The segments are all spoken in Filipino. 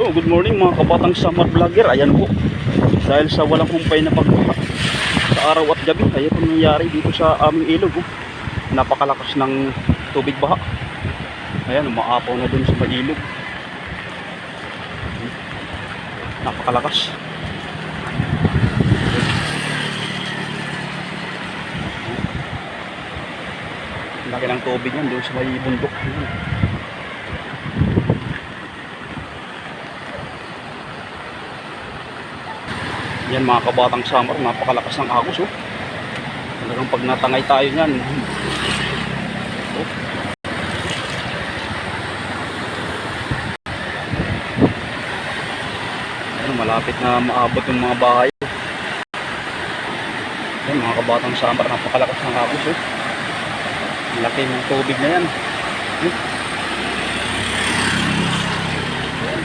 Hello, good morning mga kabatang summer vlogger. Ayan po. Dahil sa walang humpay na pagbaha sa araw at gabi, ayan po nangyayari dito sa aming ilog. Oh. Napakalakas ng tubig baha. Ayan, umaapaw na dun sa may ilog. Napakalakas. Laki ng tubig yan doon sa may bundok. Ayan. Yan mga kabatang summer, napakalakas ng agos oh. Talagang pag natangay tayo niyan. Oh. Ayun, malapit na maabot yung mga bahay. Yan mga kabatang summer, napakalakas ng agos oh. Laki ng tubig na yan. Yan.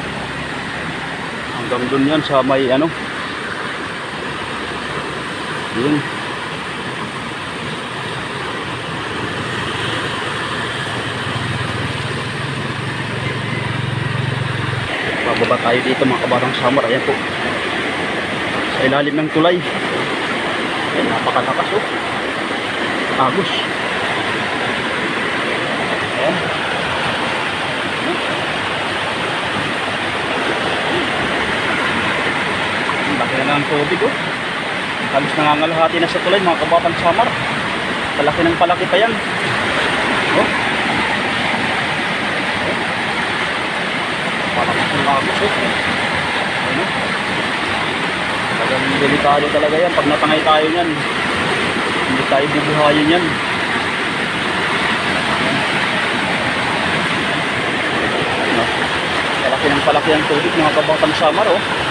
Hanggang dun yan sa may ano, yun. Bababa tayo dito mga kabatang summer. Ayan po. Sa ilalim ng tulay. Ayan, napakalakas oh. Agos. Ayan. Ang Laki na ng tubig oh. Halos nangangalahati na sa tulay mga kabatang samar. Palaki ng palaki pa yan. Oh. Palakas ng agos oh. Ano? Talagang delikado talaga yan. Pag natangay tayo yan, hindi tayo bubuhayin yan. Ano? Palaki ng palaki ang tubig mga kabatang samar oh.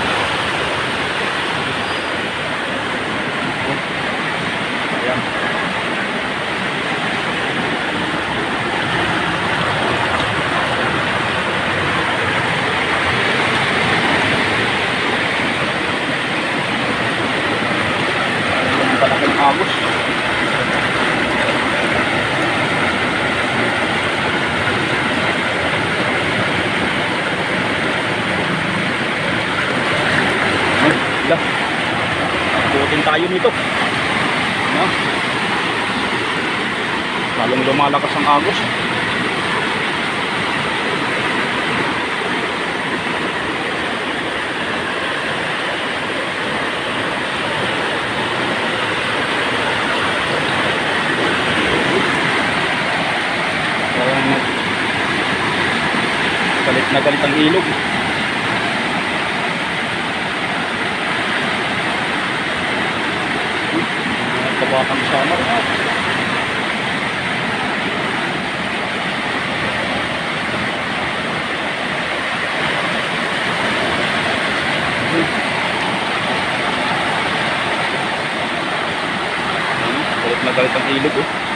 Agos. Butin tayo nito. No? Lalong lumalakas ang agos. Galit na galit ang ilog. Mga kabatang summer na. Galit na galit ang ilog oh.